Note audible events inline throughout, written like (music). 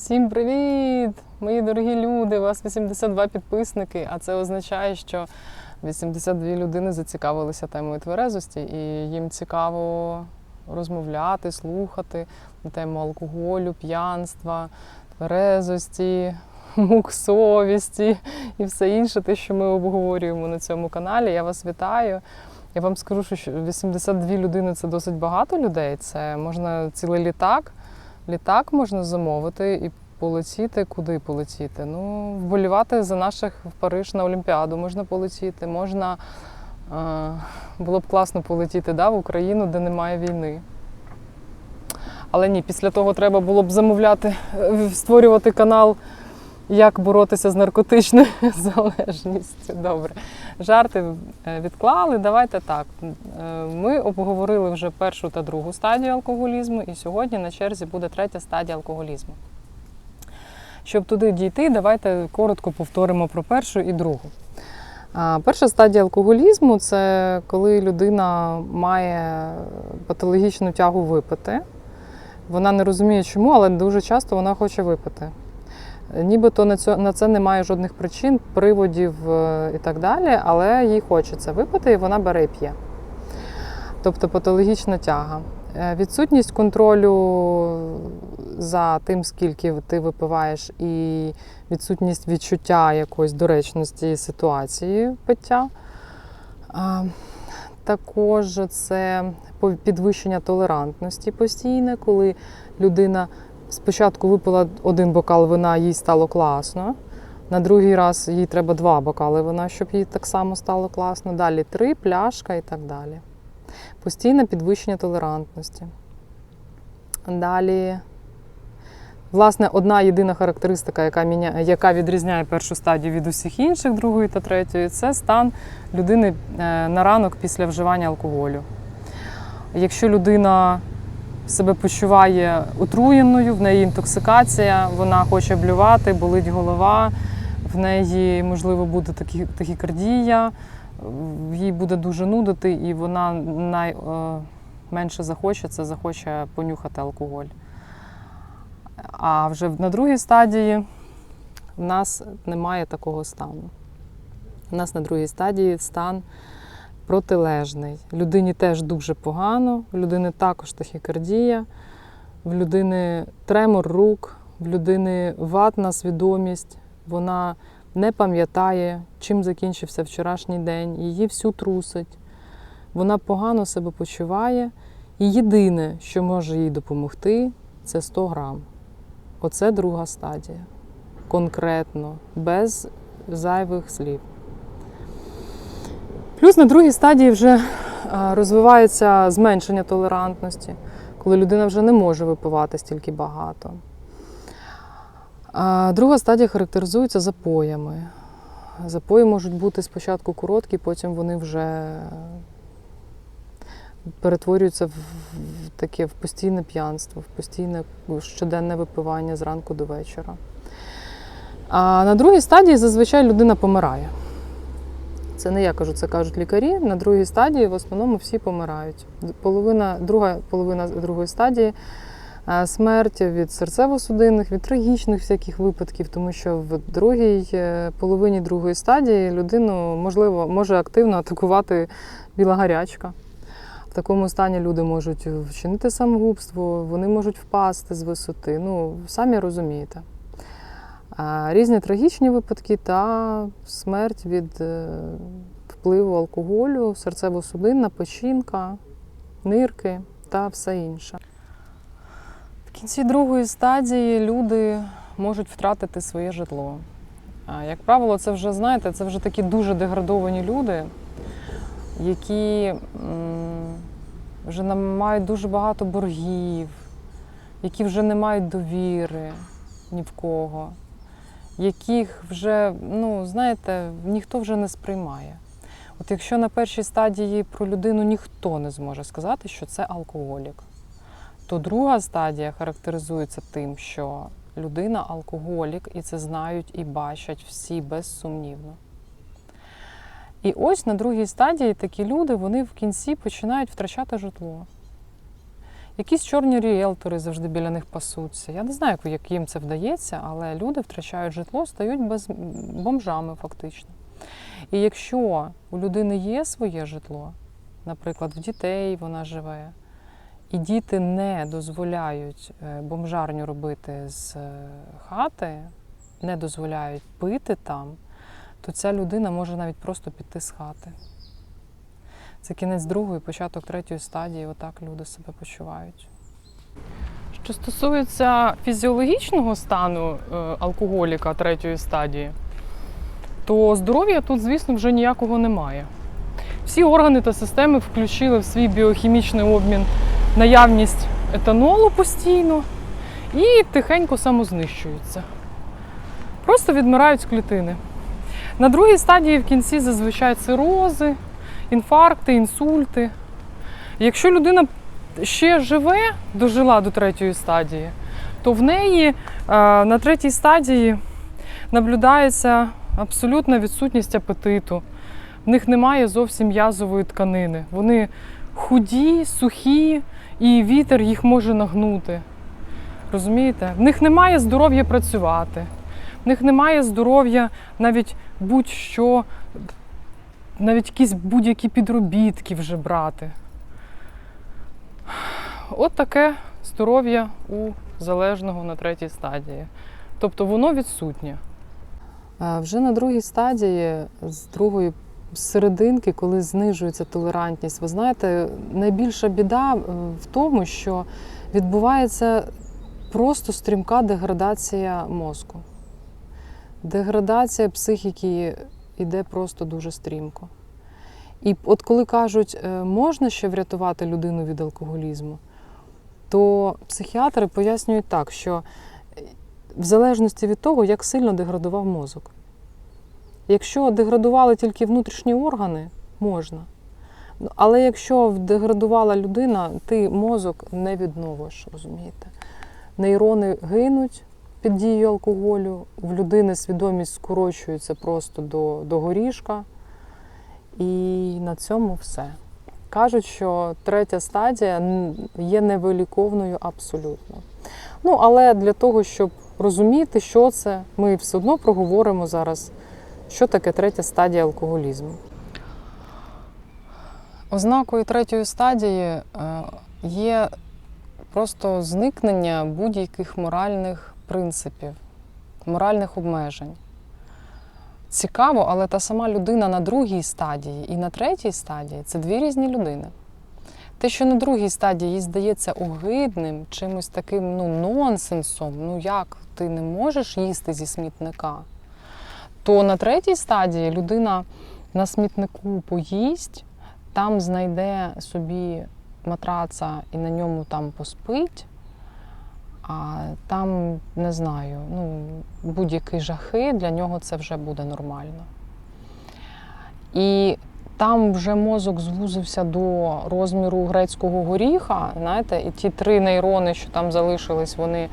Всім привіт! Мої дорогі люди! У вас 82 підписники, а це означає, що 82 людини зацікавилися темою тверезості, і їм цікаво розмовляти, слухати тему алкоголю, п'янства, тверезості, мук совісті і все інше, те, що ми обговорюємо на цьому каналі. Я вас вітаю. Я вам скажу, що 82 людини це досить багато людей. Це можна цілий літак. Літак можна замовити і полетіти. Куди полетіти? Ну, вболівати за наших в Париж на Олімпіаду можна полетіти. Можна е, було б класно полетіти да, в Україну, де немає війни. Але ні, після того треба було б замовляти, е, створювати канал, як боротися з наркотичною (laughs) залежністю. Добре. Жарти е, відклали. Давайте так. Е, Ми обговорили вже першу та другу стадію алкоголізму, і сьогодні на черзі буде третя стадія алкоголізму. Щоб туди дійти, давайте коротко повторимо про першу і другу. Перша стадія алкоголізму це коли людина має патологічну тягу випити. Вона не розуміє, чому, але дуже часто вона хоче випити. Нібито на це, на це немає жодних причин, приводів е, і так далі, але їй хочеться випити, і вона бере і п'є. Тобто патологічна тяга. Е, Відсутність контролю за тим, скільки ти випиваєш, і відсутність відчуття якоїсь доречності ситуації пиття. Також це підвищення толерантності постійне, коли людина спочатку випила один бокал вина, їй стало класно. На другий раз їй треба два бокали вина, щоб їй так само стало класно. Далі три, пляшка і так далі. Постійне підвищення толерантності. Далі, власне, одна єдина характеристика, яка, міня... яка відрізняє першу стадію від усіх інших, другої та третьої, це стан людини е, на ранок після вживання алкоголю. Якщо людина себе почуває отруєною, в неї інтоксикація, вона хоче блювати, болить голова, в неї, можливо, буде тахікардія, їй буде дуже нудити, і вона найменше захоче це захоче понюхати алкоголь. А вже на другій стадії в нас немає такого стану. У нас на другій стадії стан протилежний. Людині теж дуже погано, в людини також тахікардія, в людини тремор рук, в людини ватна свідомість, вона не пам'ятає, чим закінчився вчорашній день, її всю трусить. Вона погано себе почуває. І єдине, що може їй допомогти, це 100 грам. Оце друга стадія. Конкретно, без зайвих слів. Плюс на другій стадії вже розвивається зменшення толерантності, коли людина вже не може випивати стільки багато. А друга стадія характеризується запоями. Запої можуть бути спочатку короткі, потім вони вже перетворюються в таке в постійне п'янство, в постійне щоденне випивання зранку до вечора. А на другій стадії зазвичай людина помирає. Це не я кажу, це кажуть лікарі. На другій стадії в основному всі помирають. Половина, друга половина другої стадії е, смерть від серцево-судинних, від трагічних всяких випадків, тому що в другій е, половині другої стадії людину можливо може активно атакувати біла гарячка. В такому стані люди можуть вчинити самогубство, вони можуть впасти з висоти. Ну, самі розумієте. Різні трагічні випадки та смерть від е, впливу алкоголю, серцево-судинна, печінка, нирки та все інше. В кінці другої стадії люди можуть втратити своє житло. Як правило, це вже, знаєте, це вже такі дуже деградовані люди, які вже мають дуже багато боргів, які вже не мають довіри ні в кого, яких вже, ну, знаєте, ніхто вже не сприймає. От якщо на першій стадії про людину ніхто не зможе сказати, що це алкоголік, то друга стадія характеризується тим, що людина алкоголік, і це знають і бачать всі безсумнівно. І ось на другій стадії такі люди вони в кінці починають втрачати житло. Якісь чорні ріелтори завжди біля них пасуться. Я не знаю, як- їм це вдається, але люди втрачають житло, стають без бомжами фактично. І якщо у людини є своє житло, наприклад, в дітей вона живе, і діти не дозволяють е, бомжарню робити з е, хати, не дозволяють пити там, то ця людина може навіть просто піти з хати. Це кінець другої, початок третьої стадії, отак люди себе почувають. Що стосується фізіологічного стану е, алкоголіка третьої стадії, то здоров'я тут, звісно, вже ніякого немає. Всі органи та системи включили в свій біохімічний обмін наявність етанолу постійно і тихенько самознищуються. Просто відмирають клітини. На другій стадії в кінці зазвичай цирози, інфаркти, інсульти. Якщо людина ще живе, дожила до третьої стадії, то в неї е, на третій стадії наблюдається абсолютна відсутність апетиту. В них немає зовсім м'язової тканини. Вони худі, сухі, і вітер їх може нагнути. Розумієте? В них немає здоров'я працювати, в них немає здоров'я навіть будь-що, навіть якісь будь-які підробітки вже брати. От таке здоров'я у залежного на третій стадії. Тобто воно відсутнє. Вже на другій стадії, з другої серединки, коли знижується толерантність, ви знаєте, найбільша біда е, в тому, що відбувається просто стрімка деградація мозку. Деградація психіки йде просто дуже стрімко. І от коли кажуть, е, можна ще врятувати людину від алкоголізму, то психіатри пояснюють так, що е, в залежності від того, як сильно деградував мозок. Якщо деградували тільки внутрішні органи, можна. Але якщо деградувала людина, ти мозок не відновиш, розумієте? Нейрони гинуть під дією алкоголю, в людини свідомість скорочується просто до, до горішка. І на цьому все. Кажуть, що третя стадія є невиліковною абсолютно. Ну, але для того, щоб розуміти, що це, ми все одно проговоримо зараз, що таке третя стадія алкоголізму. Ознакою третьої стадії е, є просто зникнення будь-яких моральних принципів, моральних обмежень. Цікаво, але та сама людина на другій стадії і на третій стадії це дві різні людини. Те, що на другій стадії їй здається огидним, чимось таким ну, нонсенсом, ну як ти не можеш їсти зі смітника, то на третій стадії людина на смітнику поїсть, там знайде собі матраца і на ньому там поспить, а там, не знаю, ну, будь-які жахи, для нього це вже буде нормально. І там вже мозок звузився до розміру грецького горіха, знаєте, і ті три нейрони, що там залишились, вони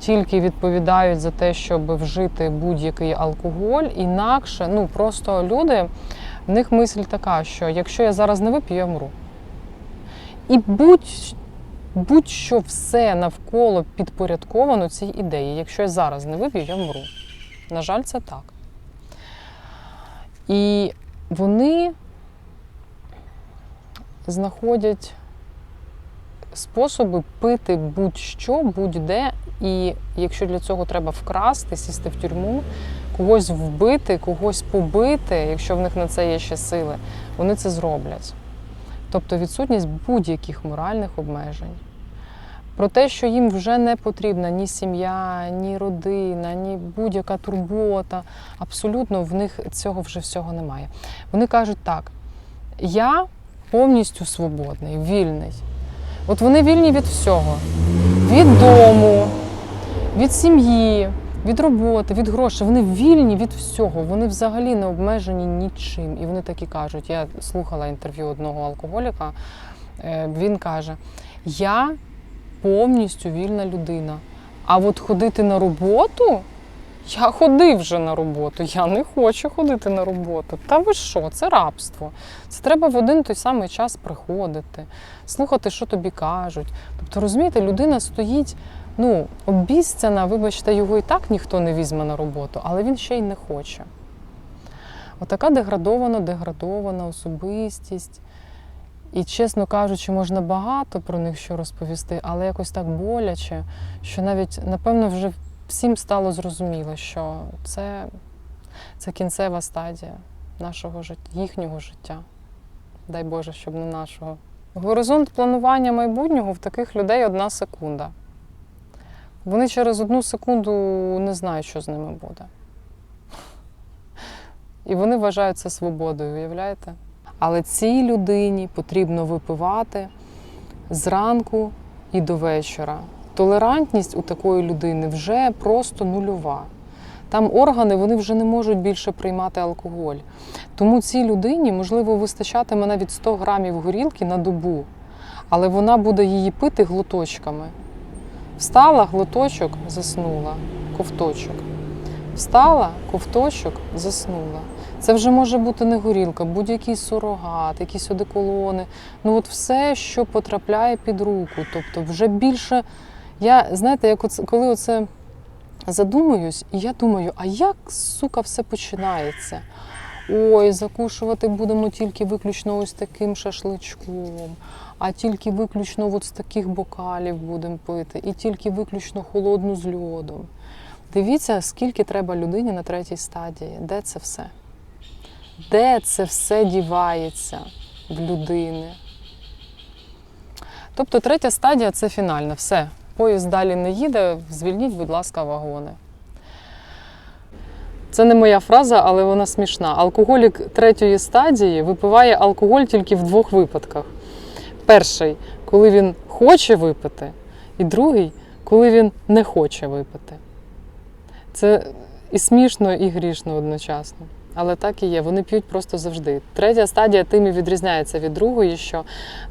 тільки відповідають за те, щоб вжити будь-який алкоголь. Інакше, ну просто люди, в них мисль така, що якщо я зараз не вип'ю, я вмру. І будь, будь-що все навколо підпорядковано цій ідеї. Якщо я зараз не вип'ю, я вмру. На жаль, це так. І вони знаходять способи пити будь-що, будь-де. І якщо для цього треба вкрасти, сісти в тюрму, когось вбити, когось побити, якщо в них на це є ще сили, вони це зроблять. Тобто відсутність будь-яких моральних обмежень. Про те, що їм вже не потрібна ні сім'я, ні родина, ні будь-яка турбота. Абсолютно в них цього вже всього немає. Вони кажуть так: я повністю свободний, вільний. От вони вільні від всього: від дому, від сім'ї, від роботи, від грошей. Вони вільні від всього. Вони взагалі не обмежені нічим. І вони так і кажуть. Я слухала інтерв'ю одного алкоголіка. е, Він каже: Я повністю вільна людина. А от ходити на роботу Я ходив вже на роботу, я не хочу ходити на роботу. Та ви що, це рабство. Це треба в один той самий час приходити, слухати, що тобі кажуть. Тобто, розумієте, людина стоїть, ну, обіцяна, вибачте, його і так ніхто не візьме на роботу, але він ще й не хоче. Отака деградована, деградована особистість. І, чесно кажучи, можна багато про них що розповісти, але якось так боляче, що навіть, напевно, вже всім стало зрозуміло, що це, це кінцева стадія нашого життя, їхнього життя. Дай Боже, щоб не нашого. Горизонт планування майбутнього в таких людей одна секунда. Вони через одну секунду не знають, що з ними буде. І вони вважають це свободою, уявляєте? Але цій людині потрібно випивати зранку і до вечора. Толерантність у такої людини вже просто нульова. Там органи вони вже не можуть більше приймати алкоголь. Тому цій людині, можливо, вистачатиме навіть 100 грамів горілки на добу, але вона буде її пити глоточками. Встала, глоточок, заснула, ковточок. Встала, ковточок, заснула. Це вже може бути не горілка, будь-який сурогат, якісь одеколони. Ну от все, що потрапляє під руку. Тобто, вже більше. Я знаєте, як оце, коли оце задумуюсь, і я думаю, а як сука все починається? Ой, закушувати будемо тільки виключно ось таким шашличком, а тільки виключно от з таких бокалів будемо пити, і тільки виключно холодну з льодом. Дивіться, скільки треба людині на третій стадії. Де це все? Де це все дівається в людини? Тобто третя стадія це фінальна. Все. Поїзд далі не їде, звільніть, будь ласка, вагони. Це не моя фраза, але вона смішна. Алкоголік третьої стадії випиває алкоголь тільки в двох випадках: перший, коли він хоче випити, і другий, коли він не хоче випити. Це і смішно, і грішно одночасно. Але так і є. Вони п'ють просто завжди. Третя стадія тим і відрізняється від другої, що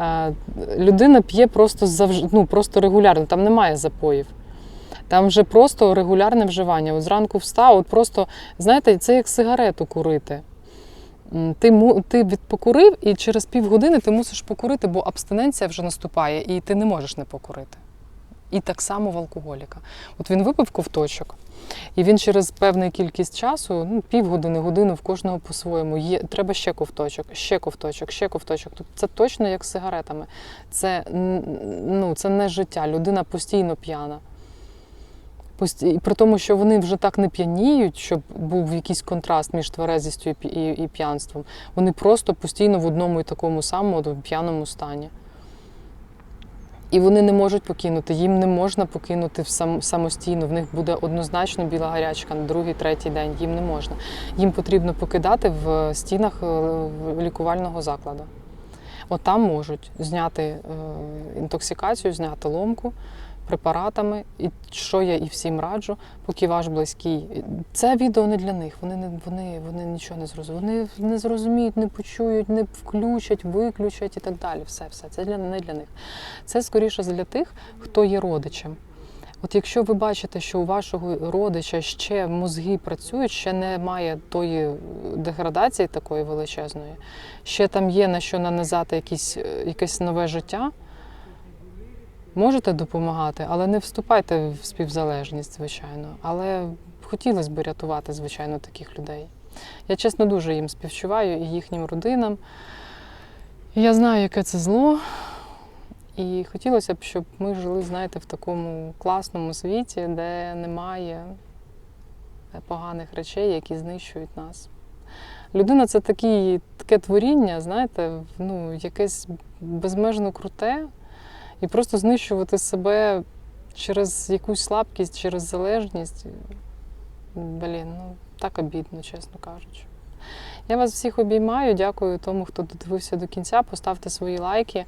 е, людина п'є просто завжди, ну, просто регулярно, там немає запоїв. Там вже просто регулярне вживання. От зранку встав, от просто, знаєте, це як сигарету курити. Ти, ти покурив, і через півгодини ти мусиш покурити, бо абстиненція вже наступає, і ти не можеш не покурити. І так само в алкоголіка. От він випив ковточок, і він через певну кількість часу, ну, півгодини, годину в кожного по-своєму, є, треба ще ковточок, ще ковточок, ще ковточок. Тобто це точно як з сигаретами. Це, ну, це не життя. Людина постійно п'яна. І при тому, що вони вже так не п'яніють, щоб був якийсь контраст між тверезістю і, і, п'янством. Вони просто постійно в одному і такому самому п'яному стані. І вони не можуть покинути, їм не можна покинути сам, самостійно. В них буде однозначно біла гарячка на другий, третій день. Їм не можна. Їм потрібно покидати в стінах е, лікувального закладу. От там можуть зняти е, інтоксикацію, зняти ломку препаратами, і що я і всім раджу, поки ваш близький. Це відео не для них. Вони не вони, вони нічого не зрозуміють. Вони не зрозуміють, не почують, не включать, виключать і так далі. Все, все. Це для не для них. Це скоріше для тих, хто є родичем. От якщо ви бачите, що у вашого родича ще мозги працюють, ще немає тої деградації такої величезної, ще там є на що нанизати якісь, е, якесь нове життя, можете допомагати, але не вступайте в співзалежність, звичайно. Але хотілося б рятувати, звичайно, таких людей. Я чесно дуже їм співчуваю і їхнім родинам. Я знаю, яке це зло. І хотілося б, щоб ми жили, знаєте, в такому класному світі, де немає поганих речей, які знищують нас. Людина це такі, таке творіння, знаєте, ну, якесь безмежно круте, і просто знищувати себе через якусь слабкість, через залежність. Блін, ну так обідно, чесно кажучи. Я вас всіх обіймаю. Дякую тому, хто додивився до кінця. Поставте свої лайки.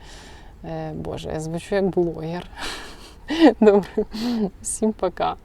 Е, Боже, я звучу як блогер. (laughs) Добре, всім пока.